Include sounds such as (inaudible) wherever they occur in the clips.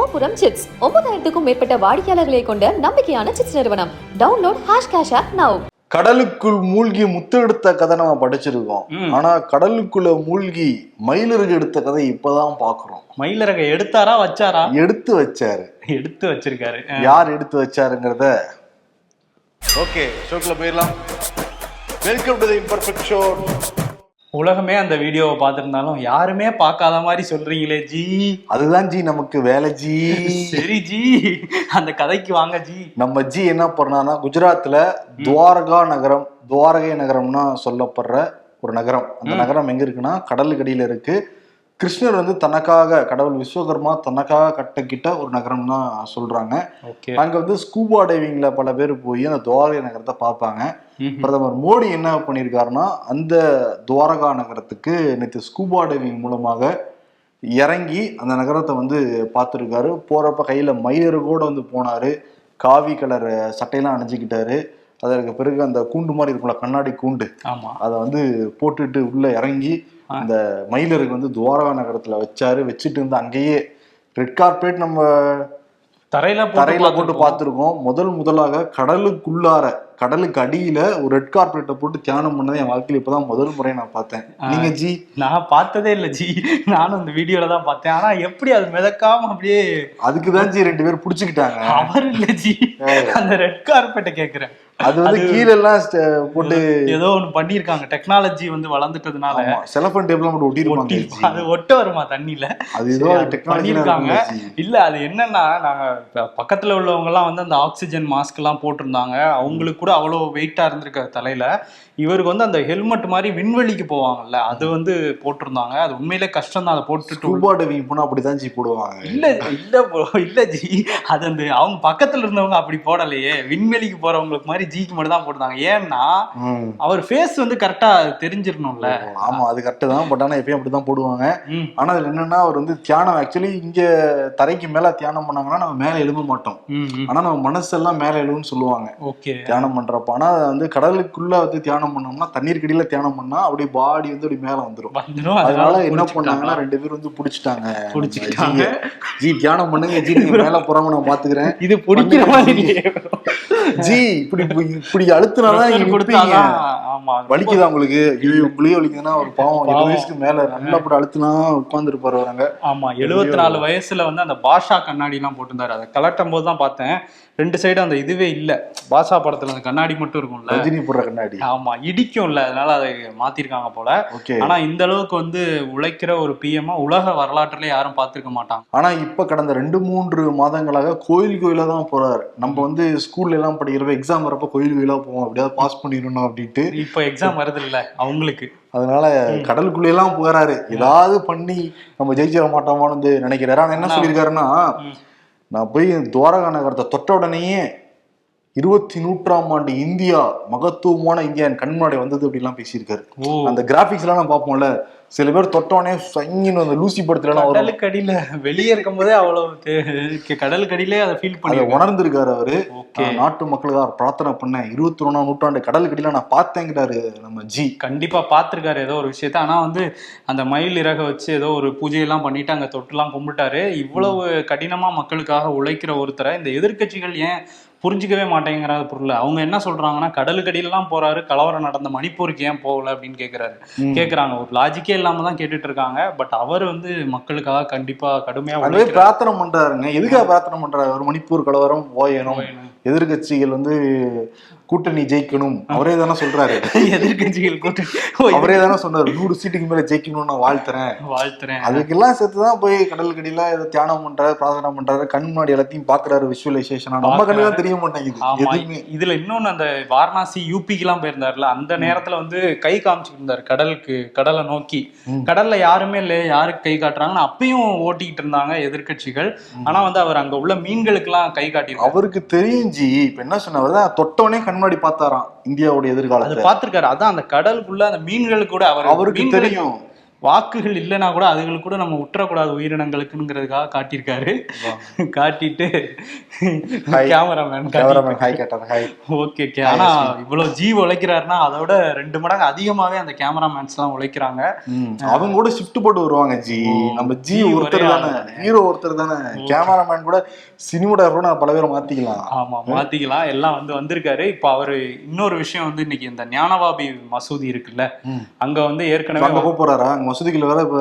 கோபுரம் சிப்ஸ் ஒன்பதாயிரத்துக்கும் மேற்பட்ட வாடிக்கையாளர்களை கொண்ட நம்பிக்கையான சிப்ஸ் நிறுவனம். Download Hash Cash app now கடலுக்குள் மூழ்கி முத்து எடுத்த கதை நம்ம படிச்சிருக்கோம். ஆனா கடலுக்குள்ள மூழ்கி மயிலிறகு எடுத்த கதை இப்பதான் பாக்குறோம் மயிலரக எடுத்தாரா வச்சாரா? எடுத்து வச்சாரு. எடுத்து வச்சிருக்காரு. யார் எடுத்து வச்சாருங்கிறத? ஓகே ஷோக்குள்ள போயிடலாம். Welcome to the imperfect show உலகமே அந்த வீடியோவை பார்த்திருந்தாலும் யாருமே பார்க்காத மாதிரி சொல்றீங்களே ஜி. அதுதான் ஜி நமக்கு வேலை ஜி. சரி ஜி. அந்த கதைக்கு வாங்க ஜி. நம்ம ஜி என்ன பண்ணான்னா குஜராத்ல துவாரகா நகரம் துவாரகை நகரம்னா சொல்லப்படுற ஒரு நகரம். அந்த நகரம் எங்க இருக்குன்னா கடலுக்கடியில இருக்கு. கிருஷ்ணர் வந்து தனக்காக கடவுள் விஸ்வகர்மா தனக்காக கட்டக்கிட்ட ஒரு நகரம் தான் சொல்றாங்க. அங்க வந்து ஸ்கூபா டைவிங்ல பல பேர் போய் அந்த துவாரகை நகரத்தை பார்ப்பாங்க. பிரதமர் மோடி என்ன பண்ணியிருக்காருன்னா அந்த துவாரகா நகரத்துக்கு நேற்று ஸ்கூபா டைவிங் மூலமாக இறங்கி அந்த நகரத்தை வந்து பார்த்துருக்காரு. போறப்ப கையில மயிலருகோட வந்து போனாரு. காவி கலர் சட்டையெல்லாம் அணிஞ்சுக்கிட்டாரு. அதற்கு பிறகு அந்த கூண்டு மாதிரி இருக்கும்ல கண்ணாடி கூண்டு. ஆமா. அதை வந்து போட்டுட்டு உள்ள இறங்கி அந்த மயிலருக்கு வந்து துவாரகா நகரத்துல வச்சாரு. வச்சுட்டு இருந்து அங்கேயே ரெட் கார்பெட் நம்ம தரையில தரையில போட்டு. பார்த்துருக்கோம். முதல் முதலாக கடலுக்குள்ளார கடலுக்கு அடியில ஒரு ரெட் கார்பெட்டை போட்டு தியானம் பண்ணதை என் வாழ்க்கையில இப்பதான் முதல் முறை நான் பார்த்தேன். நீங்க ஜி? நான் பார்த்ததே இல்ல ஜி. நானும் அந்த வீடியோல தான் பார்த்தேன். ஆனா எப்படி அது மிதக்காம அப்படியே அதுக்கு தான் ஜி ரெண்டு பேர் புடிச்சுக்கிட்டாங்க. அவர் இல்ல ஜி. அந்த ரெட் கார்பெட்டை கேக்குறேன். அது வந்து கீழே எல்லாம் போட்டு ஏதோ ஒண்ணு பண்ணிருக்காங்க டெக்னாலஜி வந்து வளர்ந்துட்டதுனால டேப்லாம் போட்டு ஒட்டிருப்பாங்க ஒட்டி-. அது ஒட்ட வருமா தண்ணியில? அது ஏதோ பண்ணிருக்காங்க இல்ல அது என்னன்னா நாங்க பக்கத்துல உள்ளவங்க எல்லாம் வந்து அந்த ஆக்சிஜன் மாஸ்க் எல்லாம் போட்டிருந்தாங்க. அவங்களுக்கு கூட அவ்வளவு வெயிட்டா இருந்திருக்காது தலையில. இவருக்கு வந்து அந்த ஹெல்மெட் மாதிரி விண்வெளிக்கு போவாங்கல்ல அது வந்து போட்டிருந்தாங்க. அது உண்மையிலே கஷ்டம் தான் அதை போட்டுட்டு ஸ்கூபா டைவிங் போனா அப்படிதான் ஜி போடுவாங்க. இல்ல இல்ல இல்ல ஜி. அது அந்த அவங்க பக்கத்துல இருந்தவங்க அப்படி போடலையே. விண்வெளிக்கு போறவங்களுக்கு மாதிரி ஜிக்கு மட்டும் தான் போட்டாங்க ஏன்னா. அவர் ஃபேஸ் வந்து கரெக்டா தெரிஞ்சிடணும்ல. ஆமா அது கரெக்ட் தான். பட் ஆனா எப்பயும் அப்படிதான் போடுவாங்க. ம். ஆனா அதுல என்னன்னா அவர் வந்து தியானம் ஆக்சுவலி இங்க தரைக்கு மேல தியானம் பண்ணாங்கன்னா நம்ம மேல எழுத மாட்டோம். ம் ம். ஆனா நம்ம மனசெல்லாம் மேல எழுதுன்னு சொல்லுவாங்க. ஓகே தியானம் பண்றப்ப. ஆனா அது வந்து கடலுக்குள்ள வந்து தியானம் பண்ணோம்னா தண்ணீர் கடியில தியானம் பண்ணா அப்படியே பாடி வந்து அப்படி மேல வந்துரும். வந்துடும் அதனால என்ன. பண்ணாங்கன்னா ரெண்டு பேரும் வந்து புடிச்சிட்டாங்க. புடிச்சுக்கிட்டாங்க. ஜி தியானம் பண்ணுங்க. ஜி நீங்க மேல போறாம நான் பாத்துக்கிறேன். இது பிடிக்கிற மாதிரி. ஜி இப்படி இப்படி அழுத்தினாதான் pressure வலிக்குதா உங்களுக்கு? ஐயோ உங்களுக்கு வலிக்குதுன்னா ஒரு பாவம். இருபது. வயசுக்கு மேல நல்லா போட்டு அழுத்தினா உட்கார்ந்து இருப்பாரு வரங்க ஆமா எழுபத்தி நாலு வயசுல வந்து அந்த பாஷா கண்ணாடி எல்லாம் போட்டிருந்தாரு. அதை கலட்டும் போது தான் பார்த்தேன். ரெண்டு சைடு அந்த இதுவே இல்ல. பாஷா படத்துல அந்த கண்ணாடி மட்டும் இருக்கும்ல. ரஜினி போடுற கண்ணாடி. ஆமா இடிக்கும்ல. அதனால அதை மாத்திருக்காங்க போல. ஆனா இந்த அளவுக்கு வந்து உழைக்கிற ஒரு பிஎம்மா உலக வரலாற்றுல யாரும் பார்த்திருக்க மாட்டாங்க. ஆனா இப்ப கடந்த ரெண்டு மூன்று மாதங்களாக கோயில் கோயிலா தான் போறாரு. நம்ம வந்து ஸ்கூல்ல எல்லாம் படிக்கிறப்ப எக்ஸாம் வரப்ப கோயில் கோயிலா போவோம். அப்படியாவது பாஸ் பண்ணிடணும் அப்படின்ட்டு. இப்ப எக்ஸாம் வருது இல்ல அவங்களுக்கு. அதனால கடலுக்குள்ள எல்லாம் போறாரு ஏதாவது பண்ணி நம்ம ஜெயிச்சிட மாட்டோமான்னு வந்து நினைக்கிறாரு. ஆனா என்ன சொல்லியிருக்காருன்னா. நான் போய் துவாரகா நகரத்தை தொட்ட உடனேயே இருபத்தி நூற்றாம் ஆண்டு இந்தியா மகத்துவமான இந்தியா என் கண் முன்னாடி வந்தது அப்படிலாம் பேசியிருக்காரு. அந்த கிராபிக்ஸ் எல்லாம் நான் பார்ப்போம்ல சில பேர் தொட்டோடனே சங்கின்னு அந்த லூசி படத்துல கடலுக்கு அடியில வெளியே இருக்கும் போதே அவ்வளவு கடலுக்கு அடியிலே அதை ஃபீல் பண்ணி உணர்ந்திருக்காரு அவரு. நாட்டு மக்களுக்காக பிரார்த்தனை பண்ணேன். இருபத்தி ஒண்ணாம் நூற்றாண்டு கடலுக்கு அடியில நான் பார்த்தேங்கிறாரு நம்ம ஜி கண்டிப்பா பார்த்திருக்காரு ஏதோ ஒரு விஷயத்த. ஆனா வந்து அந்த மயில் இறக வச்சு ஏதோ ஒரு பூஜையெல்லாம் பண்ணிட்டு அங்க தொட்டுலாம் கும்பிட்டாரு. இவ்வளவு கடினமா மக்களுக்காக உழைக்கிற ஒருத்தரை இந்த எதிர்க்கட்சிகள் ஏன் புரிஞ்சுக்கவே மாட்டேங்கிற பொருள் அவங்க என்ன சொல்றாங்கன்னா கடலுக்கடியிலலாம் போறாரு கலவரம் நடந்த மணிப்பூருக்கு ஏன் போகல அப்படின்னு கேக்குறாரு. ம். கேக்குறாங்க. ஒரு லாஜிக்கே இல்லாம தான் கேட்டுட்டு இருக்காங்க. பட் அவர் வந்து மக்களுக்காக கண்டிப்பா கடுமையா அதுவே. பிரார்த்தனை பண்றாருங்க. எதுக்காக பிரார்த்தனை பண்றாரு? ஒரு மணிப்பூர் கலவரம் ஓயணும். எதிர்கட்சிகள் வந்து கூட்டணி ஜெயிக்கணும். அவரே தானே சொல்றாரு. (laughs) எதிர்க்கட்சிகள் கூட்டு அவரே தானே சொன்னாரு. நூறு சீட்டுக்கு மேல ஜெயிக்கணும்னு நான் வாழ்த்துறேன். வாழ்த்துறேன். அதுக்கெல்லாம் சேர்த்துதான் போய் கடல் கடியில ஏதோ தியானம் பண்றாரு பிரார்த்தனை பண்றாரு. கண் முன்னாடி எல்லாத்தையும் பாக்குறாரு விஷுவலைசேஷன் நம்ம கண்ணு தான் தெரிய மாட்டேங்குது. எதுவுமே. இதுல இன்னொன்னு அந்த வாரணாசி யூபிக்கு எல்லாம் போயிருந்தாருல அந்த நேரத்துல வந்து கை காமிச்சிட்டு இருந்தாரு கடலுக்கு கடலை நோக்கி. கடல்ல யாருமே இல்ல யாருக்கு கை காட்டுறாங்கன்னு அப்பயும் ஓட்டிக்கிட்டு இருந்தாங்க எதிர்க்கட்சிகள். ஆனா வந்து அவர் அங்க உள்ள மீன்களுக்கு எல்லாம் கை காட்டியிருக்காரு. அவருக்கு ஜி இப்ப என்ன சொன்னவர் தான் தொட்டவனே கண் முன்னாடி பார்த்தாராம் இந்தியாவுடைய எதிர்காலத்தை. பாத்திருக்காரு அதான் அந்த கடலுக்குள்ள அந்த மீன்களுக்கு கூட அவர் அவருக்கு தெரியும். வாக்குகள் இல்லைன்னா கூட அதுகளுக்கு கூட நம்ம விட்டுறக்கூடாது உயிரினங்களுக்குங்கிறதுக்காக காட்டியிருக்காரு. காட்டிட்டு. கேமராமேன் கேமராமேன் ஹாய் கேட்டார் ஹாய் ஓகே ஓகே ஆனா இவ்வளவு ஜி உழைக்கிறாருன்னா அதோட ரெண்டு மடங்கு அதிகமாவே அந்த கேமராமேன்ஸ் எல்லாம் உழைக்கிறாங்க. அவங்க கூட ஷிஃப்ட் போட்டு வருவாங்க ஜி. நம்ம ஜி ஒருத்தர் ஒரே தானே. ஹீரோ ஒருத்தர் தானே. கேமராமேன் கூட நான் பல பேரை மாத்திக்கலாம். ஆமா மாத்திக்கலாம். எல்லாம் வந்து வந்திருக்காரு. இப்ப அவரு இன்னொரு விஷயம் வந்து இன்னைக்கு இந்த ஞானவாபி மசூதி இருக்குல்ல. அங்க வந்து ஏற்கனவே அங்க போக போறாரா? அங்க மசூதிக்குள்ள வேற இப்ப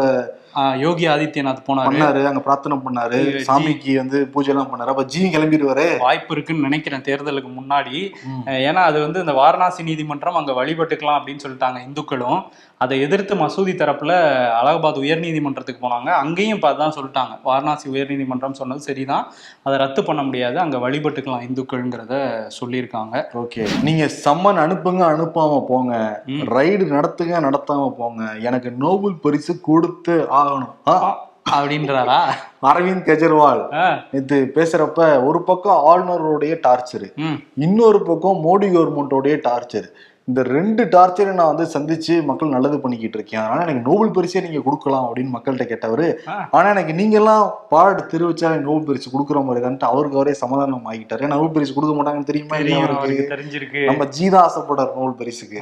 யோகி ஆதித்யநாத் போனாரு. பண்ணாரு அங்க பிரார்த்தனை பண்ணாரு. சாமிக்கு வந்து பூஜை எல்லாம் பண்ணாரு. அப்ப ஜி கிளம்பிடுவாரு. வாய்ப்பு இருக்குன்னு நினைக்கிறேன் தேர்தலுக்கு முன்னாடி. ஏன்னா அது வந்து இந்த வாரணாசி நீதிமன்றம் அங்க வழிபட்டுக்கலாம் அப்படின்னு சொல்லிட்டாங்க இந்துக்களும். அதை எதிர்த்து மசூதி தரப்புல அலகாபாத் உயர்நீதிமன்றத்துக்கு போனாங்க. அங்கேயும் இப்போ அதான் சொல்லிட்டாங்க. வாரணாசி உயர்நீதிமன்றம் சொன்னது சரிதான். அதை ரத்து பண்ண முடியாது. அங்க வழிபட்டுக்கலாம் இந்துக்கள்ங்கிறத சொல்லியிருக்காங்க. ஓகே. நீங்க சம்மன் அனுப்புங்க அனுப்பாம போங்க. ரைடு நடத்துங்க நடத்தாம போங்க. எனக்கு நோபல் பரிசு கொடுத்து ஆகணும் அப்படின்றாரா? அரவிந்த் கெஜ்ரிவால் நேத்து பேசுறப்ப ஒரு பக்கம் ஆளுநருடைய டார்ச்சர் இன்னொரு பக்கம் மோடி கவர்மெண்டோடைய டார்ச்சர். இந்த ரெண்டு டார்ச்சரை நான் வந்து சந்திச்சு மக்கள் நல்லது பண்ணிக்கிட்டு இருக்கேன். அதனால எனக்கு நோபல் பரிசே நீங்க கொடுக்கலாம் அப்படின்னு மக்கள்கிட்ட கேட்டவரு. ஆனா எனக்கு நீங்க எல்லாம் பாராட்டு தெரிவிச்சா நோபல் பரிசு கொடுக்குற மாதிரி தான் அவருக்கு அவரே சமாதானம் ஆகிட்டாரு. நோபல் பரிசு கொடுக்க மாட்டாங்கன்னு தெரியுமா தெரிஞ்சிருக்கு. நம்ம ஜீதா ஆசைப்படுறாரு நோபல் பரிசுக்கு.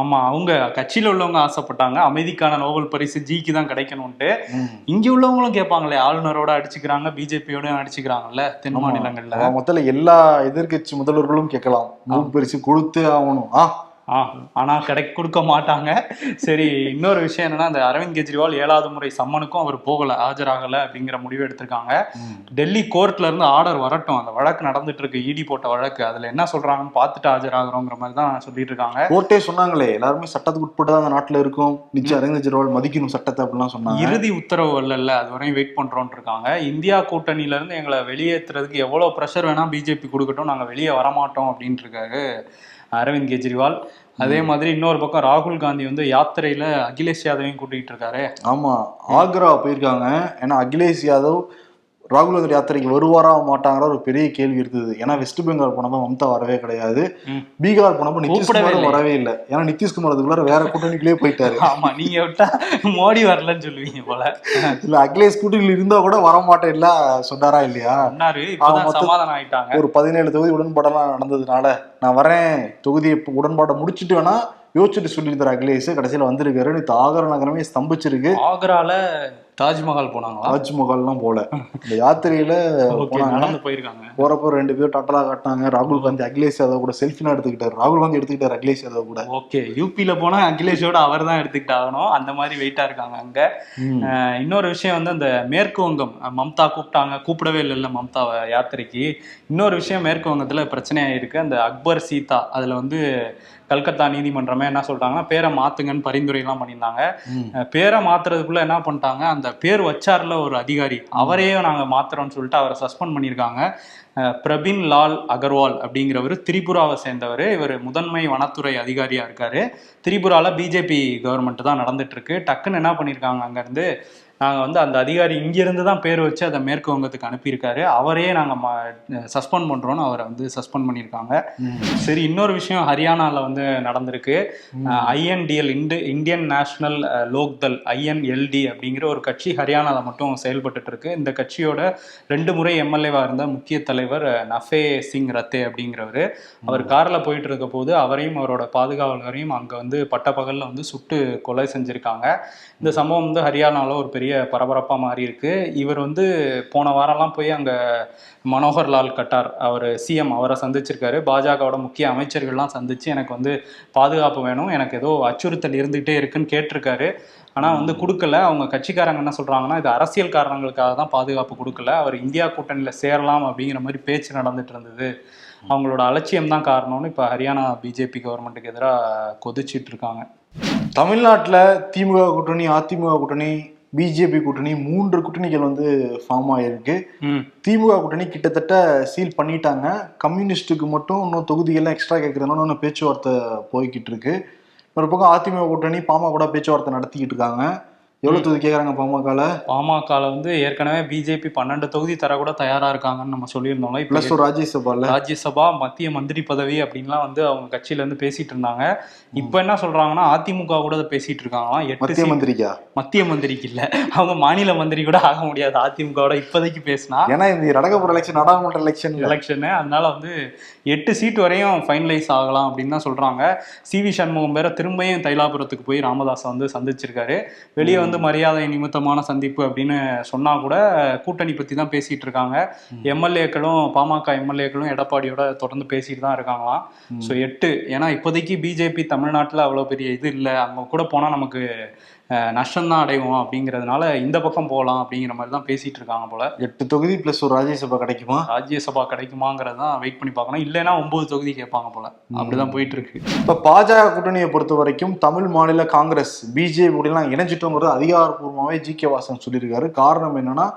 ஆமா. அவங்க கட்சியில உள்ளவங்க ஆசைப்பட்டாங்க. அமைதிக்கான நோபல் பரிசு ஜிக்கு தான் கிடைக்கணும்ட்டு. இங்க உள்ளவங்களும் கேட்பாங்களே ஆளுநரோட அடிச்சுக்கிறாங்க பிஜேபியோட அடிச்சுக்கிறாங்கல்ல தென். மாநிலங்கள்ல மொத்தத்துல எல்லா எதிர்க்கட்சி முதல்வர்களும் கேட்கலாம். நோபல் பரிசு கொடுத்தே ஆகணும். ஆ ஆனா கிடை கொடுக்க மாட்டாங்க. சரி இன்னொரு விஷயம் என்னன்னா இந்த அரவிந்த் கெஜ்ரிவால் ஏழாவது முறை சம்மனுக்கும் அவர் போகல ஆஜராகல அப்படிங்கிற முடிவு எடுத்திருக்காங்க. டெல்லி கோர்ட்ல இருந்து ஆர்டர் வரட்டும். அந்த வழக்கு நடந்துட்டு இருக்கு இடி போட்ட வழக்கு. அதுல என்ன சொல்றாங்கன்னு பார்த்துட்டு ஆஜராகிறோங்கிற மாதிரி தான் சொல்லிட்டு இருக்காங்க. கோர்ட்டே சொன்னாங்களே எல்லாருமே சட்டத்துக்கு உட்பட்டு தான் அந்த நாட்டுல இருக்கும். நிச்சயம் அரவிந்த் கெஜ்ரிவால் மதிக்கணும் சட்டத்தை அப்படிலாம் சொன்னாங்க. இறுதி உத்தரவு வரல அது வரையும் வெயிட் பண்றோம்னு இருக்காங்க. இந்தியா கூட்டணியில இருந்து எங்களை வெளியேற்றுறதுக்கு எவ்வளவு ப்ரெஷர் வேணா பிஜேபி கொடுக்கட்டும் நாங்க வெளியே வரமாட்டோம் அப்படின்ட்டு இருக்காரு அரவிந்த் கெஜ்ரிவால். அதே மாதிரி இன்னொரு பக்கம் ராகுல் காந்தி வந்து யாத்திரையில அகிலேஷ் யாதவையும் கூட்டிகிட்டு இருக்காரு. ஆமா ஆக்ரா போயிருக்காங்க. ஏன்னா அகிலேஷ் யாதவ் ராகுல் காந்தி யாத்திரைக்கு வருவாரா மாட்டாங்கிற ஒரு பெரிய கேள்வி இருந்தது. ஏன்னா வெஸ்ட் பெங்கால் போனப்ப மம்தா வரவே கிடையாது. பீகார் போனப்ப இல்லை. வரவே இல்லை. ஏன்னா நிதிஷ்குமார் அதுக்குள்ளார வேற கூட்டணிக்குள்ளே போயிட்டாரு. ஆமா நீங்க விட்டா மோடி வரலன்னு சொல்லுவீங்க போல. இல்ல அகிலேஷ் கூட்டணியில் இருந்தா கூட வரமாட்டேன் இல்ல சொன்னாரா இல்லையா சமாதானம் ஆயிட்டாங்க. ஒரு பதினேழு தொகுதி உடன்பாடெல்லாம் நடந்ததுனால நான் வரேன். தொகுதியை இப்ப உடன்பாட்டை முடிச்சிட்டு வேணா யோசிச்சுட்டு சொல்லியிருந்தார் அகிலேஷ். கடைசியில வந்திருக்காரு. நேற்று ஆகர நகரமே ஸ்தம்பிச்சிருக்கு. ஆக்ரால தாஜ்மஹால் போனாங்களா? தாஜ்மஹால்லாம் போல. இந்த யாத்திரையில (laughs) நடந்து போயிருக்காங்க. போறப்போ ரெண்டு பேரும் டட்டலா காட்டினாங்க. ராகுல் காந்தி அகிலேஷ் யாதவ் கூட செல்ஃபினா எடுத்துக்கிட்டாரு. ராகுல் காந்தி எடுத்துக்கிட்டாரு அகிலேஷ் யாதவ் கூட. ஓகே. யூபியில போனா அகிலேஷோட அவர் தான் எடுத்துக்கிட்டு ஆகணும். அந்த மாதிரி வெயிட்டா இருக்காங்க அங்க. இன்னொரு விஷயம் வந்து அந்த மேற்கு வங்கம். மம்தா கூப்பிட்டாங்க. கூப்பிடவே இல்லைல்ல மம்தாவை யாத்திரைக்கு. இன்னொரு விஷயம் மேற்கு வங்கத்துல பிரச்சனையாயிருக்கு அந்த அக்பர் சீதா அதுல வந்து கல்கத்தா நீதிமன்றமே என்ன சொல்றாங்கன்னா பேரை மாத்துங்கன்னு பரிந்துரை எல்லாம் பண்ணியிருந்தாங்க பேரை மாத்துறதுக்குள்ள என்ன பண்ணிட்டாங்க அந்த பேர் வச்சார்ல ஒரு அதிகாரி. அவரையே நாங்க மாத்துறோம்னு சொல்லிட்டு அவரை சஸ்பெண்ட் பண்ணியிருக்காங்க. பிரபின் லால் அகர்வால் அப்படிங்கிறவர் திரிபுராவை சேர்ந்தவர். இவர் முதன்மை வனத்துறை அதிகாரியாக இருக்காரு. திரிபுராவில் பிஜேபி கவர்மெண்ட் தான் நடந்துட்டு இருக்கு. டக்குன்னு என்ன பண்ணியிருக்காங்க அங்கேருந்து நாங்கள் வந்து அந்த அதிகாரி இங்கிருந்து தான் பேர் வச்சு அதை மேற்கு வங்கத்துக்கு அனுப்பியிருக்காரு அவரையே நாங்கள் சஸ்பெண்ட் பண்ணுறோன்னு அவரை வந்து சஸ்பெண்ட் பண்ணியிருக்காங்க. சரி இன்னொரு விஷயம் ஹரியானாவில் வந்து நடந்திருக்கு. ஐஎன்டிஎல் இண்டு இந்தியன் நேஷனல் லோக்தல் ஐஎன்எல்டி அப்படிங்கிற ஒரு கட்சி ஹரியானாவில் மட்டும் செயல்பட்டுட்டு இருக்கு இந்த கட்சியோட ரெண்டு முறை எம்எல்ஏவாக இருந்த முக்கிய தலைவர் நஃபே சிங் ரத்தே அப்படிங்கிறவர் அவர் காரில் போயிட்டு இருக்க போது அவரையும் அவரோட பாதுகாவலரையும் அங்கே வந்து பட்டப்பகலில் வந்து சுட்டு கொலை செஞ்சுருக்காங்க. இந்த சம்பவம் வந்து ஹரியானாவில் ஒரு பெரிய பரபரப்பாக மாறி இருக்கு இவர் வந்து போன வாரம்லாம் போய் அங்கே மனோகர் லால் கட்டார் அவர் சிஎம் அவரை சந்திச்சிருக்காரு. பாஜகவோட முக்கிய அமைச்சர்கள்லாம் சந்திச்சு எனக்கு வந்து பாதுகாப்பு வேணும் எனக்கு ஏதோ அச்சுறுத்தல் இருந்துகிட்டே இருக்குன்னு கேட்டிருக்காரு. ஆனால் வந்து கொடுக்கல. அவங்க கட்சிக்காரங்க என்ன சொல்கிறாங்கன்னா இது அரசியல் காரணங்களுக்காக தான் பாதுகாப்பு கொடுக்கல. அவர் இந்தியா கூட்டணியில் சேரலாம் அப்படிங்கிற மாதிரி பேச்சு நடந்துட்டு இருந்தது. அவங்களோட அலட்சியம் தான் காரணம்னு இப்போ ஹரியானா பிஜேபி கவர்மெண்ட்டுக்கு எதிராக கொதிச்சிட்டு இருக்காங்க. திமுக கூட்டணி அதிமுக கூட்டணி பிஜேபி கூட்டணி மூன்று கூட்டணிகள் வந்து ஃபார்ம் ஆயிருக்கு. திமுக கூட்டணி கிட்டத்தட்ட சீல் பண்ணிட்டாங்க. கம்யூனிஸ்ட்டுக்கு மட்டும் இன்னும் தொகுதிகள்லாம் எக்ஸ்ட்ரா கேட்குறதுனால இன்னும் பேச்சுவார்த்தை போய்கிட்டு இருக்கு. ஒரு பக்கம் அதிமுக கூட்டணி பாமக கூட பேச்சுவார்த்தை நடத்திக்கிட்டு இருக்காங்க. எவ்வளவு தொகுதி கேக்குறாங்க பாமகல? பாமகல வந்து ஏற்கனவே பிஜேபி பன்னெண்டு தொகுதி தர கூட தயாரா இருக்காங்கன்னு நம்ம சொல்லியிருந்தோம்ல. இப்ப பிளஸ் ஒரு ராஜ்யசபால. ராஜ்யசபா மத்திய மந்திரி பதவி அப்படின்லாம் வந்து அவங்க கட்சியில இருந்து பேசிட்டு இருந்தாங்க. இப்ப என்ன சொல்றாங்கன்னா அதிமுக கூட அதை பேசிட்டு இருக்காங்களாம் எட்டு மந்திரிக்கா? மத்திய மந்திரிக்கு இல்ல. அவங்க மாநில மந்திரி கூட ஆக முடியாது. அதிமுகவோட இப்போதைக்கு பேசினா. ஏன்னா இந்த நடக்க போற எலெக்ஷன் நாடாளுமன்ற எலெக்ஷன் எலெக்ஷனு அதனால வந்து எட்டு சீட் வரையும் ஃபைனலைஸ் ஆகலாம் அப்படின்னு தான் சொல்றாங்க. சி வி சண்முகம் வேற திரும்பியும் தைலாபுரத்துக்கு போய் ராமதாஸை வந்து சந்திச்சிருக்காரு. வெளியே வந்து மரியாதை நிமித்தமான சந்திப்பு அப்படின்னு சொன்னா கூட கூட்டணி பத்தி தான் பேசிட்டு இருக்காங்க. எம்எல்ஏக்களும் பாமக எம்எல்ஏக்களும் எடப்பாடியோட தொடர்ந்து பேசிட்டு தான் இருக்காங்களாம். ஸோ எட்டு ஏன்னா இப்போதைக்கு பிஜேபி தமிழ்நாட்டில் அவ்வளோ பெரிய இது இல்லை. அங்கே கூட போனால் நமக்கு நஷ்டம்தான் அடைவோம் அப்படிங்கிறதுனால இந்த பக்கம் போகலாம் அப்படிங்கிற மாதிரி தான் பேசிட்டு இருக்காங்க போல. எட்டு தொகுதி பிளஸ் ஒரு ராஜ்யசபா கிடைக்குமா? ராஜ்யசபா கிடைக்குமாங்கிறது தான் வெயிட் பண்ணி பார்க்கணும். இல்லைன்னா ஒன்பது தொகுதி கேட்பாங்க போல. அப்படிதான் போயிட்டு இருக்கு. இப்ப பாஜக கூட்டணியை பொறுத்த வரைக்கும் தமிழ் மாநில காங்கிரஸ் பிஜேபி கூடலாம் இணைஞ்சிட்டோங்கிறது அதிகாரப்பூர்வமாவே ஜி கே வாசன் சொல்லியிருக்காரு. காரணம் என்னன்னா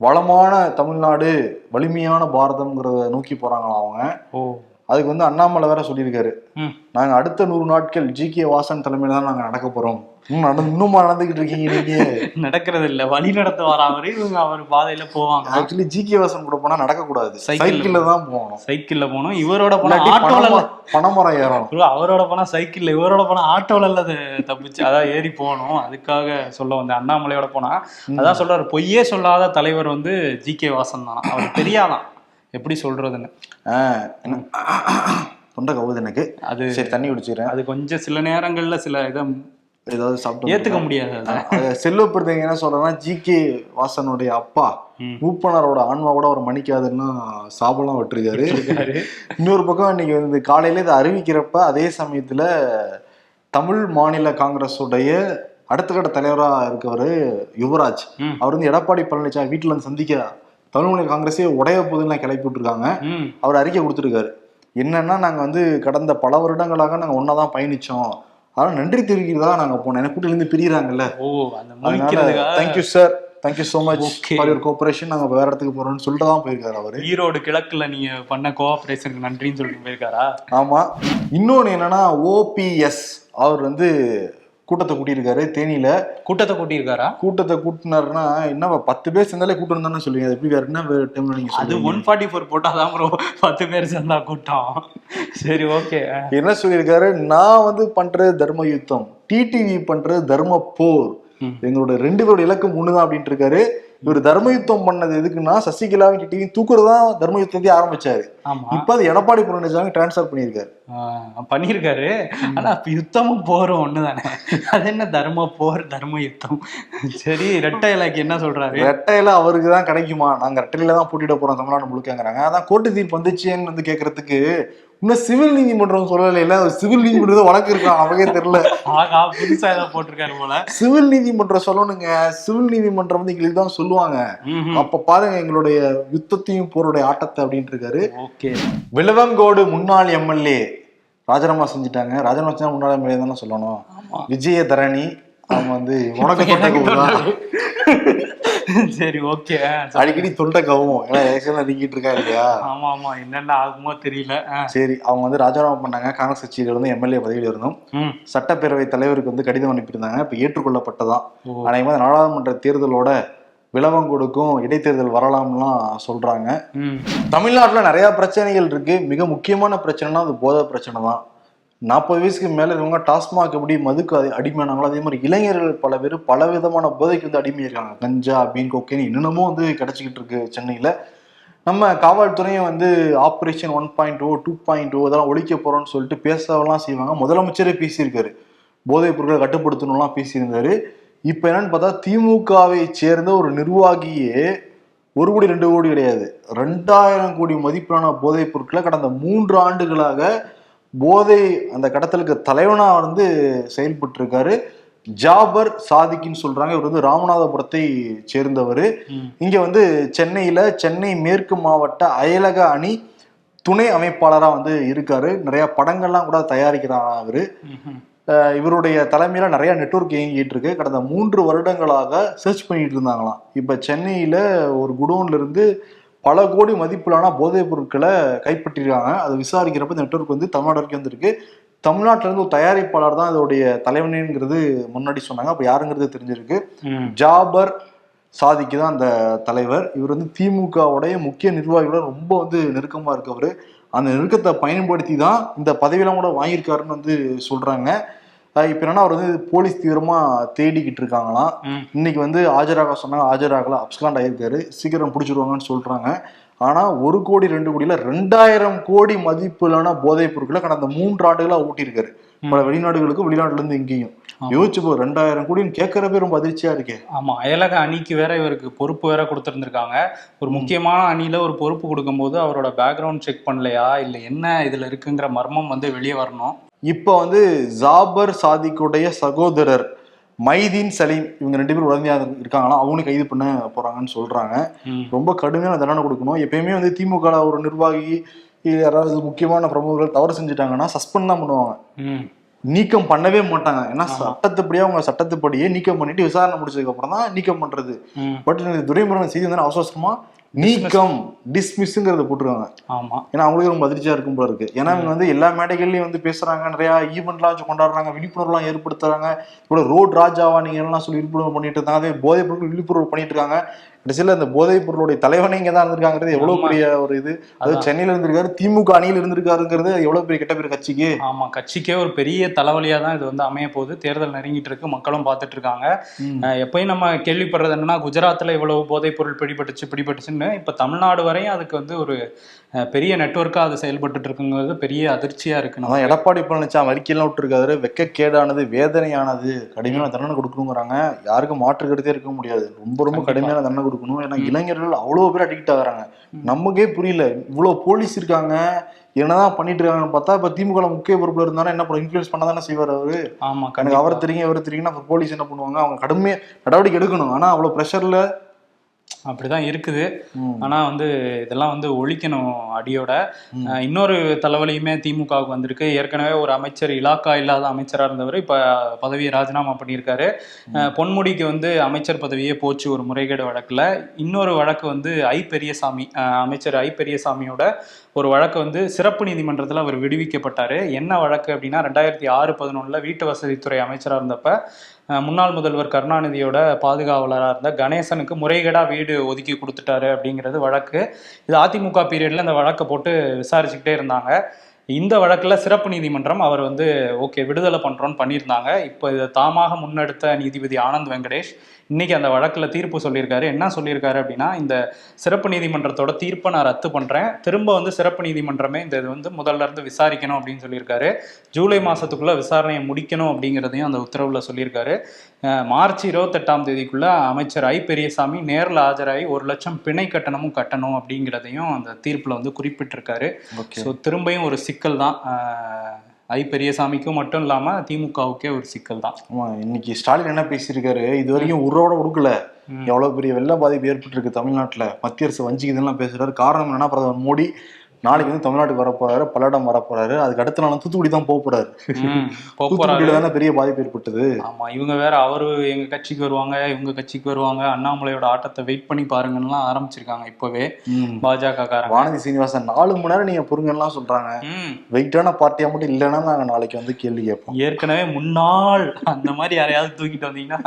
வளமான தமிழ்நாடு வலிமையான பாரதம்ங்கிறத நோக்கி போறாங்களாம் அவங்க. ஓ. அதுக்கு வந்து அண்ணாமலை வேற சொல்லியிருக்காரு. ம். நாங்க அடுத்த நூறு நாட்கள் ஜி கே வாசன் தலைமையில தான் நாங்க நடக்க நடந்து இன்னுமா நடந்துகிட்டு இருக்கீங்க நீங்க நடக்கிறது இல்ல வழி நடத்த வராமரு இவங்க அவர் பாதையில போவாங்க. ஆக்சுவலி ஜி கே வாசன் கூட போனா நடக்கக்கூடாது. சைக்கிள்ல சைக்கிள்ல தான் போகணும். சைக்கிள்ல போனோம் இவரோட போனா ஆட்டோல ஏறணும். bro, அவரோட போனா சைக்கிள்ல இவரோட போனா ஆட்டோல அது தப்பிச்சு. அதான் ஏறி போகணும். அதுக்காக சொல்ல வந்தேன். அண்ணாமலையோட போனா. அதான் சொல்றாரு. பொய்யே சொல்லாத தலைவர் வந்து ஜி கே வாசன் தானா. அவர் தெரியாதான். எப்படி சொல்றதுன்னு. தொண்டை கவுது எனக்கு. அது சரி தண்ணி குடிச்சிடுறேன் அது கொஞ்சம் சில நேரங்கள்ல சில இதை ஏதாவது சாப்பிட்டு ஏத்துக்க முடியாது அதை செல்வப்பிரதங்க என்ன சொல்றேன்னா ஜி கே வாசனுடைய அப்பா. மூப்பனாரோட ஆன்மா கூட அவர் மன்னிக்காதுன்னா சாபம்லாம் விட்டுருக்காரு. இன்னொரு பக்கம் இன்னைக்கு வந்து காலையில இதை அறிவிக்கிறப்ப அதே சமயத்துல தமிழ் மாநில காங்கிரஸுடைய அடுத்த கட்ட தலைவரா இருக்கவர் யுவராஜ். அவர் வந்து எடப்பாடி பழனிசாமி வீட்டுல வந்து சந்திக்க தமிழ் மாநில காங்கிரஸே உடைய போதுன்னு கிளப்பி விட்டுருக்காங்க. அவர் அறிக்கை கொடுத்துருக்காரு. என்னன்னா நாங்க வந்து கடந்த பல வருடங்களாக நாங்க ஒன்னாதான் பயணிச்சோம். அதனால நன்றி தெரிவிக்கிறதா நாங்க போனோம். எனக்கு கூட்டில இருந்து பிரியறாங்கல்ல. ஓ அந்த thank you sir thank you so much. For your cooperation நாங்க வேற இடத்துக்கு போறோம்னு சொல்லிட்டு தான் போயிருக்காரு அவரு. ஈரோடு கிழக்குல நீங்க பண்ண கோஆபரேஷனுக்கு நன்றின்னு சொல்லிட்டு போயிருக்காரா? ஆமா. இன்னொன்னு என்னன்னா ஓபிஎஸ் அவர் வந்து கூட்டத்தை கூட்டியிருக்காரு. தேனியில கூட்டத்தை கூட்டியிருக்காரா? கூட்டத்தை கூட்டினாருன்னா என்ன பத்து பேர் சேர்ந்தாலே கூட்டம் தானே சொல்லுவீங்க அது எப்படி வேற என்ன டைம்ல நீங்க அது ஒன் ஃபார்ட்டி ஃபோர் போட்டாதான் ப்ரோ பத்து பேர் சேர்ந்தா கூட்டம். சரி ஓகே என்ன சொல்லியிருக்காரு? நான் வந்து பண்றது தர்ம யுத்தம் டிடிவி பண்றது தர்ம போர். எங்களோட ரெண்டு பேரோட இலக்கம் ஒண்ணுதான் அப்படின்ட்டு இருக்காரு. இவர் தர்ம யுத்தம் பண்ணது எதுக்குன்னா சசிகலாவும் டிடிவி தூக்குறதுதான் தர்ம யுத்தத்தையே ஆரம்பிச்சாரு இப்ப அது எடப்பாடி பழனிசாமி டிரான்ஸ்ஃபர் பண்ணியிருக்காரு. பண்ணியிருக்காரு. ஆனா அப்ப யுத்தமும் போரும் ஒண்ணுதானே? அது என்ன தர்ம போர் தர்ம யுத்தம்? சரி ரெட்டை இலக்கு என்ன சொல்றாரு? ரெட்டையில அவருக்கு தான் கிடைக்குமா? நாங்க ரெட்டையில தான் போட்டியிட போறோம் தமிழ்நாடு முழுக்கங்கிறாங்க. அதான் கோர்ட்டு தீர்ப்பு வந்துச்சேன்னு வந்து கேக்குறதுக்கு இன்னும் சிவில் நீதிமன்றம் சொல்லல இல்ல சிவில் நீதிமன்றம் வழக்கு இருக்கான் அவங்கே தெரியல. ஆகா புதுசா ஏதோ போட்டிருக்காரு போல. சிவில் நீதிமன்றம் சொல்லணுங்க. சிவில் நீதிமன்றம் வந்து எங்களுக்கு தான் சொல்லுவாங்க. அப்ப பாருங்க எங்களுடைய யுத்தத்தையும் போருடைய ஆட்டத்தை அப்படின்ட்டு இருக்காரு. ஓகே. விலவங்கோடு முன்னாள் எம்எல்ஏ ராஜினாமா செஞ்சுட்டாங்க. ராஜினாமா செஞ்சா முன்னாள் எம்எல்ஏ தானே சொல்லணும். ஆமா. விஜயதரணி அவங்க வந்து உனக்கு தொண்டை? சரி ஓகே. அடிக்கடி தொண்டை கவும் ஏன்னா எலெக்ஷன்ல நீங்கிட்டு இருக்கா இல்லையா? ஆமா ஆமா. என்னென்ன ஆகுமோ தெரியல. சரி அவங்க வந்து ராஜினாமா பண்ணாங்க. காங்கிரஸ் கட்சியில இருந்து எம்எல்ஏ பதவியில இருந்தும் சட்டப்பேரவை தலைவருக்கு வந்து கடிதம் அனுப்பியிருந்தாங்க. இப்ப ஏற்றுக்கொள்ளப்பட்டதான். ஓ. அனைவரும் நாடாளுமன்ற தேர்தலோட விலவங்கோடுக்கும் இடைத்தேர்தல் வரலாம்லாம் சொல்றாங்க. தமிழ்நாட்டுல நிறைய பிரச்சனைகள் இருக்கு. மிக முக்கியமான பிரச்சனைனா அது போதை பிரச்சனை தான். நாற்பது வயசுக்கு மேல இருக்கவங்க டாஸ்மாக் எப்படி மதுக்கு அடி- அடிமையானாங்களோ அதே மாதிரி இளைஞர்கள் பல பேர் பல விதமான போதைக்கு வந்து அடிமையிருக்காங்க கஞ்சா பீன் கொக்கைன் இன்னமும் வந்து கிடைச்சிக்கிட்டு இருக்கு சென்னையில. நம்ம காவல்துறையும் வந்து operation one point o two point o இதெல்லாம் ஒழிக்க போறோம்னு சொல்லிட்டு பேசலாம் செய்வாங்க. முதலமைச்சரே பேசியிருக்காரு. போதைப் பொருட்களை கட்டுப்படுத்தணும்லாம் பேசியிருந்தாரு. இப்ப என்னன்னு பார்த்தா திமுகவை சேர்ந்த ஒரு நிர்வாகியே ஒரு கோடி ரெண்டு கோடி கிடையாது. ரெண்டாயிரம் கோடி மதிப்பிலான போதைப் பொருட்களை கடந்த மூன்று ஆண்டுகளாக போதை அந்த கடத்தலுக்கு தலைவனா வந்து செயல்பட்டு இருக்காரு ஜாபர் சாதிக்குன்னு சொல்றாங்க. இவர் வந்து ராமநாதபுரத்தை சேர்ந்தவர். இங்க வந்து சென்னையில சென்னை மேற்கு மாவட்ட அயலக அணி துணை அமைப்பாளரா வந்து இருக்காரு. நிறைய படங்கள்லாம் கூட தயாரிக்கிறார் அவரு. இவருடைய தலைமையில நிறைய நெட்வொர்க் இயங்கிட்டு இருக்கு கடந்த மூன்று வருடங்களாக சர்ச் பண்ணிட்டு இருந்தாங்களாம். இப்ப சென்னையில ஒரு குடோன்ல இருந்து பல கோடி மதிப்பிலான போதைப் பொருட்களை கைப்பற்றிருக்காங்க. அதை விசாரிக்கிறப்ப இந்த நெட்வொர்க் வந்து தமிழ்நாடு வரைக்கும் வந்திருக்கு. தமிழ்நாட்டுல இருந்து ஒரு தயாரிப்பாளர் தான் இதோடைய தலைவனுங்கிறது முன்னாடி சொன்னாங்க. அப்ப யாருங்கிறது தெரிஞ்சிருக்கு. ஜாபர் சாதிக்கு தான் அந்த தலைவர். இவர் வந்து திமுகவுடைய முக்கிய நிர்வாகிகளோட ரொம்ப வந்து நெருக்கமா இருக்கவர். அந்த நெருக்கத்தை பயன்படுத்தி தான் இந்த பதவியெல்லாம் கூட வாங்கியிருக்காருன்னு வந்து சொல்றாங்க. அஹ் இப்ப என்னன்னா அவர் வந்து போலீஸ் தீவிரமா தேடிக்கிட்டு இருக்காங்களாம். இன்னைக்கு வந்து ஆஜராக சொன்னாங்க ஆஜராகல அப்ஸ்காண்ட் ஆயிருக்காரு. சீக்கிரம் பிடிச்சிருவாங்கன்னு சொல்றாங்க. ஆனா ஒரு கோடி ரெண்டு கோடியில ரெண்டாயிரம் கோடி மதிப்பிலான போதைப் பொருட்களை கடந்த மூன்று ஆண்டுகளா ஊட்டியிருக்காரு. பல வெளிநாடுகளுக்கும் வெளிநாட்டுல இருந்து இங்கேயும். யோசிச்சு போ ரெண்டாயிரம் கோடின்னு கேட்கறப்பே ரொம்ப அதிர்ச்சியா இருக்கே. ஆமா அயலக அணிக்கு வேற இவருக்கு பொறுப்பு வேற கொடுத்திருந்திருக்காங்க. ஒரு முக்கியமான அணியில ஒரு பொறுப்பு கொடுக்கும்போது அவரோட பேக்ரவுண்ட் செக் பண்ணலையா? இல்ல என்ன இதுல இருக்குங்கிற மர்மம் வந்து வெளியே வரணும். இப்ப வந்து ஜாபர் சாதிக்குடைய சகோதரர் மைதீன் சலீம் இவங்க ரெண்டு பேரும் உடனடியாக இருக்காங்களா அவங்களுக்கு கைது பண்ண போறாங்கன்னு சொல்றாங்க. ரொம்ப கடுமையான தண்டனை கொடுக்கணும் எப்பயுமே வந்து திமுக ஒரு நிர்வாகி யாராவது முக்கியமான பிரமுகர்கள் தவறு செஞ்சுட்டாங்கன்னா சஸ்பெண்ட் தான் பண்ணுவாங்க. நீக்கம் பண்ணவே மாட்டாங்க ஏன்னா. சட்டத்துப்படியே அவங்க சட்டத்துப்படியே நீக்கம் பண்ணிட்டு விசாரணை முடிச்சதுக்கு அப்புறம் தான் நீக்கம் பண்றது. பட் துரைமுருகன் செய்தி வந்து அவசர அவசரமா நீக்கம் டிஸ்மிஸ்ங்கிறத போட்டிருக்காங்க. ஆமா. ஏன்னா அவங்களுக்கு ரொம்ப அதிர்ச்சியா இருக்கும் போல இருக்கு. ஏன்னா இவங்க வந்து எல்லா மேடைகள்லயும் வந்து பேசுறாங்க. நிறைய ஈவெண்ட்லாம் வச்சு கொண்டாடுறாங்க. விழிப்புணர்வுலாம் ஏற்படுத்துறாங்க. இப்போ ரோட் ராஜாவா நீங்க எல்லாம் சொல்லி விழிப்புணர்வு பண்ணிட்டு இருந்தாங்க அதே போதைப் பொருட்கள் விழிப்புணர்வு பண்ணிட்டு இருக்காங்க. கடைசியில இந்த போதைப் பொருளுடைய தலைவனே இங்க தான் இருந்திருக்காங்கிறது எவ்வளவு ஆமா. பெரிய ஒரு இது. அது அதான். சென்னையில இருந்திருக்காரு திமுக அணியில் இருந்திருக்காருங்கிறது எவ்வளவு பெரிய கெட்ட பேர் கட்சிக்கு. ஆமா கட்சிக்கே ஒரு பெரிய தலைவலியா தான் இது வந்து அமைய போகுது. தேர்தல் நெருங்கிட்டு இருக்கு மக்களும் பார்த்துட்டு இருக்காங்க. எப்பயும் நம்ம கேள்விப்படுறது என்னன்னா குஜராத்ல இவ்வளவு போதைப் பொருள் பிடிபட்டுச்சு பிடிபட்டுச்சுன்னு இப்ப தமிழ்நாடு வரையும் அதுக்கு வந்து ஒரு பெரிய நெட்வொர்க்கா அது செயல்பட்டு இருக்குங்கிறது பெரிய அதிர்ச்சியா இருக்கு. நம்ம அதான் எடப்பாடி பழனிசாமி அறிக்கையெல்லாம் விட்டுருக்காரு. வெக்கக்கேடானது வேதனையானது. கடுமையான தண்டனை கொடுக்கணுங்கிறாங்க. யாருக்கும் மாற்று கருத்தே இருக்க முடியாது. ரொம்ப ரொம்ப. கடுமையான தண்டனை கொடுக்கணும். ஏன்னா இளைஞர்கள் அவ்வளவு பேர் அடிக்ட் ஆகுறாங்க. நமக்கே புரியல. இவ்வளவு போலீஸ் இருக்காங்க. என்னதான் பண்ணிட்டு இருக்காங்கன்னு பார்த்தா இப்ப திமுக முக்கிய பொறுப்புல இருந்தாலும் என்ன பண்ண இன்ஃபுளுஸ் பண்ண தானே செய்வார் அவரு. ஆமா கண்டிப்பா. அவர் தெரியும் தெரியும்னா அப்ப போலீஸ் என்ன பண்ணுவாங்க? அவங்க கடுமையா நடவடிக்கை எடுக்கணும். ஆனா அவ்வளவு ப்ரெஷர்ல அப்படிதான் இருக்குது. ஆனா வந்து இதெல்லாம் வந்து ஒழிக்கணும் அடியோட. இன்னொரு தலைவலியுமே திமுகவுக்கு வந்திருக்கு. ஏற்கனவே ஒரு அமைச்சர் இலாக்கா இல்லாத அமைச்சரா இருந்தவர் இப்ப பதவியை ராஜினாமா பண்ணியிருக்காரு. பொன்முடிக்கு வந்து அமைச்சர் பதவியே போச்சு ஒரு முறைகேடு வழக்குல. இன்னொரு வழக்கு வந்து ஐ பெரியசாமி அமைச்சர் ஐ பெரியசாமியோட ஒரு வழக்கு வந்து சிறப்பு நீதிமன்றத்துல அவர் விடுவிக்கப்பட்டாரு. என்ன வழக்கு அப்படின்னா ரெண்டாயிரத்தி ஆறு பதினொன்னுல வீட்டு வசதித்துறை அமைச்சரா இருந்தப்ப முன்னாள் முதல்வர் கருணாநிதியோட பாதுகாவலராக இருந்த கணேசனுக்கு முறைகேடாக வீடு ஒதுக்கி கொடுத்துட்டாரு அப்படிங்கிறது வழக்கு. இது அதிமுக பீரியடில் இந்த வழக்கை போட்டு விசாரிச்சுக்கிட்டே இருந்தாங்க. இந்த வழக்கில் சிறப்பு நீதிமன்றம் அவர் வந்து ஓகே விடுதலை பண்ணுறோன்னு பண்ணியிருந்தாங்க. இப்போ இதை தாமாக முன்னெடுத்த நீதிபதி ஆனந்த் வெங்கடேஷ் இன்னைக்கு அந்த வழக்குல தீர்ப்பு சொல்லியிருக்காரு. என்ன சொல்லியிருக்காரு அப்படின்னா இந்த சிறப்பு நீதிமன்றத்தோட தீர்ப்பை நான் ரத்து பண்றேன். திரும்ப வந்து சிறப்பு நீதிமன்றமே இந்த இது வந்து முதல்ல இருந்து விசாரிக்கணும் அப்படின்னு சொல்லியிருக்காரு. ஜூலை மாசத்துக்குள்ள விசாரணையை முடிக்கணும் அப்படிங்கிறதையும் அந்த உத்தரவுல சொல்லியிருக்காரு. மார்ச் இருபத்தெட்டாம் தேதிக்குள்ள அமைச்சர் ஐ. பெரியசாமி நேர்ல ஆஜராகி ஒரு லட்சம் பிணை கட்டணமும் கட்டணும் அப்படிங்கிறதையும் அந்த தீர்ப்புல வந்து குறிப்பிட்டிருக்காரு. ஸோ திரும்பியும் ஒரு சிக்கல் தான். ஐ பெரியசாமிக்கும் மட்டும் இல்லாம திமுகவுக்கே ஒரு சிக்கல் தான். இன்னைக்கு ஸ்டாலின் என்ன பேசியிருக்காரு? இது வரைக்கும் கொடுக்கல ம். எவ்வளவு பெரிய வெள்ள பாதிப்பு ஏற்பட்டிருக்கு தமிழ்நாட்டுல. மத்திய அரசு வஞ்சிக்குதுன்னு பேசுறாரு. காரணம் என்னன்னா பிரதமர் மோடி. நாளைக்கு வந்து தமிழ்நாட்டுக்கு வர போறாரு பல்லடம் வர போறாரு அதுக்கு அடுத்த நாள் தூத்துக்குடி தான் போக போறாரு. தூத்துக்குடியில தானே பெரிய பாதிப்பு ஏற்பட்டது. ஆமா இவங்க வேற அவரு எங்க கட்சிக்கு வருவாங்க இவங்க கட்சிக்கு வருவாங்க. அண்ணாமலையோட ஆட்டத்தை வெயிட் பண்ணி பாருங்கன்னுலாம் ஆரம்பிச்சிருக்காங்க இப்பவே. பாஜக காரங்க. வானதி சீனிவாசன் நாலு மணி நேரம் நீங்க பொறுங்கலாம் சொல்றாங்க. வெயிட்டான பார்ட்டியா மட்டும் இல்லைன்னா நாங்க நாளைக்கு வந்து கேள்வி கேட்போம். ஏற்கனவே முன்னாள் அந்த மாதிரி யாரையாவது தூக்கிட்டு வந்தீங்கன்னா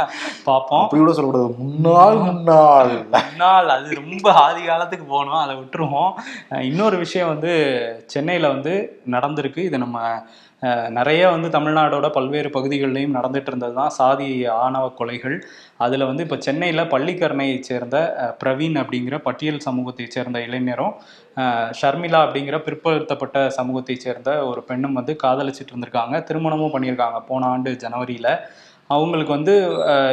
பார்ப்போம். அப்படி கூட சொல்லக்கூடாது. முன்னாள் முன்னாள். முன்னாள் அது ரொம்ப ஆதி காலத்துக்கு போகணும். அதை விட்டுருவோம். இன்னொரு விஷயம் வந்து சென்னையில் வந்து நடந்திருக்கு. இது நம்ம நிறைய வந்து தமிழ்நாடோட பல்வேறு பகுதிகளிலையும் நடந்துட்டு இருந்தது தான் சாதி ஆணவ கொலைகள். அதில் வந்து இப்போ சென்னையில் பள்ளிக்கரணையை சேர்ந்த பிரவீன் அப்படிங்கிற பட்டியல் சமூகத்தை சேர்ந்த இளைஞரும் ஷர்மிளா அப்படிங்கிற பிற்படுத்தப்பட்ட சமூகத்தை சேர்ந்த ஒரு பெண்ணும் வந்து காதலிச்சிட்டு இருந்திருக்காங்க. திருமணமும் பண்ணியிருக்காங்க. போன ஆண்டு ஜனவரியில். அவங்களுக்கு வந்து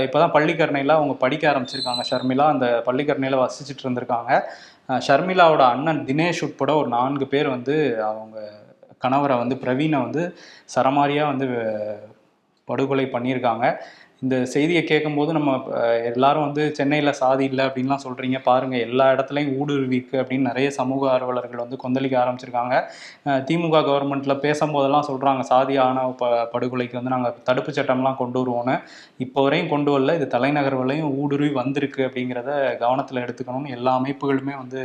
இப்போ தான் பள்ளிக்கரணையில் அவங்க படிக்க ஆரம்பிச்சிருக்காங்க. ஷர்மிளா அந்த பள்ளிக்கரணையில் வசிச்சுட்டு இருந்திருக்காங்க. ஷர்மிளாவோட அண்ணன் தினேஷ் உட்பட ஒரு நான்கு பேர் வந்து அவங்க கணவரை வந்து பிரவீனை வந்து சரமாரியாக வந்து படுகொலை பண்ணியிருக்காங்க. இந்த செய்தியை கேட்கும்போது நம்ம எல்லாரும் வந்து சென்னையில் சாதி இல்லை அப்படின்லாம் சொல்கிறீங்க பாருங்கள் எல்லா இடத்துலையும் ஊடுருவி இருக்கு அப்படின்னு நிறைய சமூக ஆர்வலர்கள் வந்து கொந்தளிக்க ஆரம்பிச்சிருக்காங்க. திமுக கவர்மெண்ட்டில் பேசும்போதெல்லாம் சொல்கிறாங்க சாதி ஆணவ ப படுகொலைக்கு வந்து நாங்கள் தடுப்பு சட்டம்லாம் கொண்டு வருவோன்னு இப்போ வரையும் கொண்டு வரல. இது தலைநகர் வரையும் ஊடுருவி வந்திருக்கு அப்படிங்கிறத கவனத்தில் எடுத்துக்கணும்னு எல்லா அமைப்புகளுமே வந்து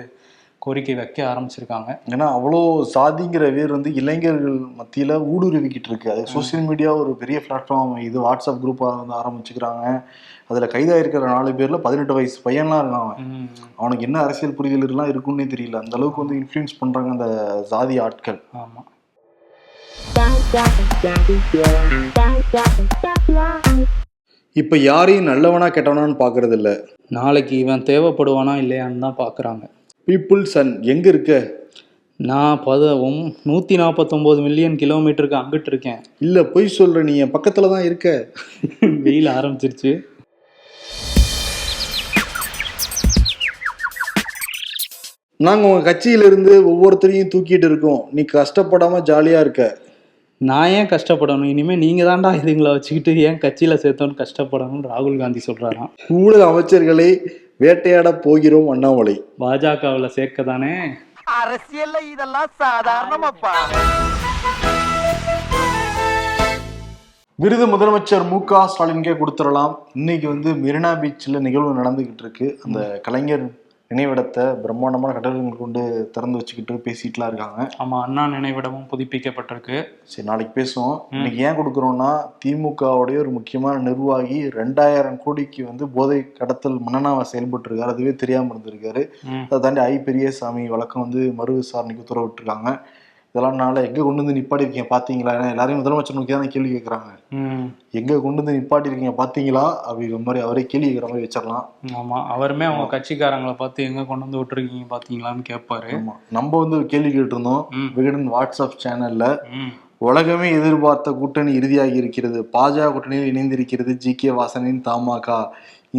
கோரிக்கை வைக்க ஆரம்பிச்சிருக்காங்க. ஏன்னா அவ்வளோ சாதிங்கிற வேர் வந்து இளைஞர்கள் மத்தியில ஊடுருவிக்கிட்டு இருக்கு. அது சோசியல் மீடியா ஒரு பெரிய பிளாட்ஃபார்ம் இது. வாட்ஸ்அப் குரூப்பாக வந்து ஆரம்பிச்சுக்கிறாங்க. அதுல கைதாயிருக்கிற நாலு பேர்ல பதினெட்டு வயசு பையன்லாம் இருக்கான். அவனுக்கு என்ன அரசியல் புரிதல் எல்லாம் இருக்குன்னே தெரியல. அந்த அளவுக்கு வந்து இன்ஃப்ளூயன்ஸ் பண்றாங்க அந்த சாதி ஆட்கள். ஆமா. இப்ப யாரையும் நல்லவனா கெட்டவனான்னு பாக்குறது இல்ல நாளைக்கு இவன் தேவைப்படுவானா இல்லையான்னு தான் பார்க்குறாங்க பீப்புள் சன் எங்க இருக்க? நான் பதவும் நூற்றி நாற்பத்தொம்போது மில்லியன் கிலோமீட்டருக்கு அங்கிட்டு இருக்கேன் இல்ல பொய் சொல்ற நீ என் பக்கத்துல தான் இருக்க. (laughs) வெயில் ஆரம்பிச்சிருச்சு. நாங்க உங்க கட்சியில இருந்து ஒவ்வொருத்தரையும் தூக்கிட்டு இருக்கோம். நீ கஷ்டப்படாம ஜாலியா இருக்க. நான் ஏன் கஷ்டப்படணும்? இனிமே நீங்க தான்டா இதுங்களை வச்சுக்கிட்டு ஏன் கட்சியில சேர்த்தோன்னு கஷ்டப்படணும்னு ராகுல் காந்தி சொல்றாராம். ஊழல் அமைச்சர்களை வேட்டையாட போகிறோம் அண்ணாமலை. பாஜகவில் சேர்க்க தானே அரசியல்ல இதெல்லாம் சாதாரணமாப்பா. விருது முதலமைச்சர் மு க ஸ்டாலின்கே கொடுத்துடலாம். இன்னைக்கு வந்து மெரினா பீச்சில் நிகழ்வு நடந்துகிட்டு இருக்கு. அந்த கலைஞர் நினைவிடத்தை பிரம்மாண்டமான கட்டடங்கள் கொண்டு திறந்து வச்சுக்கிட்டு பேசிட்டுலாம் இருக்காங்க. ஆமா அண்ணா நினைவிடமும் புதுப்பிக்கப்பட்டிருக்கு. சரி நாளைக்கு பேசுவோம். இன்னைக்கு ஏன் கொடுக்குறோம்னா திமுகவுடைய ஒரு முக்கியமான நிர்வாகி ரெண்டாயிரம் கோடிக்கு வந்து போதை கடத்தல் மன்னனாவை செயல்பட்டு இருக்காரு அதுவே தெரியாம இருந்திருக்காரு. அதை தாண்டி ஐ பெரியசாமி வழக்கம் வந்து மறு விசாரணைக்கு உத்தரவிட்டிருக்காங்க. இதெல்லாம் நாள எங்க கொண்டு வந்து நிப்பாட்டி இருக்கீங்க பாத்தீங்களா? ஏன்னா எல்லாரையும் முதலமைச்சர் நோக்கி தான் கேள்வி கேட்கறாங்க எங்க கொண்டு வந்து நிப்பாட்டி இருக்கீங்க பாத்தீங்களா? அப்படிங்கிற மாதிரி அவரே கேள்வி கேட்கிற மாதிரி வச்சிடலாம். ஆமா. அவருமே அவங்க கட்சிக்காரங்களை பார்த்து எங்க கொண்டு வந்து விட்டுருக்கீங்க பாத்தீங்களான்னு கேட்பாரு. நம்ம வந்து கேள்வி கேட்டிருந்தோம். விகடன் வாட்ஸ்அப் சேனல்ல உலகமே எதிர்பார்த்த கூட்டணி இறுதியாகி இருக்கிறது. பாஜக கூட்டணியில் இணைந்திருக்கிறது ஜி கே வாசனின் தமாக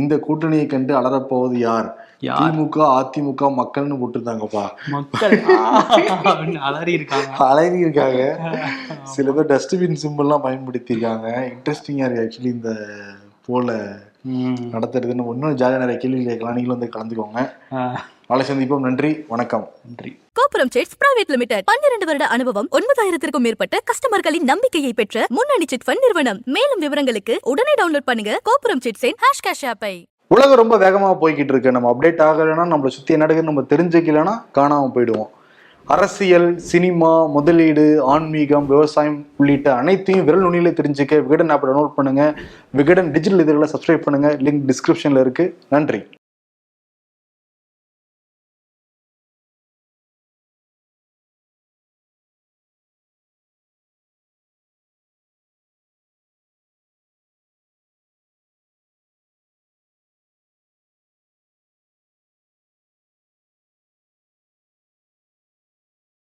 இந்த கூட்டணியை கண்டு அலறப்போவது யார்? திமுக அதிமுக மக்கள்னு போட்டிருந்தாங்கப்பா. மக்கள். (laughs) அலறி இருக்காங்க அலைவி இருக்காங்க சில பேர் டஸ்ட்பின் சிம்பிள்லாம் பயன்படுத்தியிருக்காங்க. இன்ட்ரெஸ்டிங்கா இருக்கு ஆக்சுவலி இந்த போல ம். நடத்துறதுன்னு. இன்னும் ஜாலியாக நிறைய கேள்வி கேட்கலாம். நீங்களும் வந்து கலந்துக்கோங்க. நாளை சந்திப்போம். நன்றி. வணக்கம். நன்றி. கோபுரம் சிட்ஸ் பிரைவேட் லிமிடெட். பன்னிரண்டு வருட அனுபவம் ஒன்பதாயிரத்திற்கும் மேற்பட்ட கஸ்டமர்களின் நம்பிக்கையை பெற்ற முன்னணி சிட் ஃபண்ட் நிறுவனம். மேலும் விவரங்களுக்கு உடனே டவுன்லோட் பண்ணுங்க. கோபுரம் சிட்ஸின் ஹேஷ் கேஷ் ஆப்பை. உலகம் ரொம்ப வேகமாக போய்கிட்டு இருக்கு. நம்ம அப்டேட் ஆகலைன்னா நம்மளை சுற்றி என்ன நம்ம தெரிஞ்சுக்கலன்னா காணாமல் போயிடுவோம். அரசியல் சினிமா முதலீடு ஆன்மீகம் விவசாயம் உள்ளிட்ட அனைத்தையும் விரல் நுனியில தெரிஞ்சுக்க விகடன் ஆப்பை டவுன்லோட் பண்ணுங்க. விகடன் டிஜிட்டல் இதழ்களை சப்ஸ்கிரைப் பண்ணுங்க. லிங்க் டிஸ்கிரிப்ஷனில் இருக்கு. நன்றி.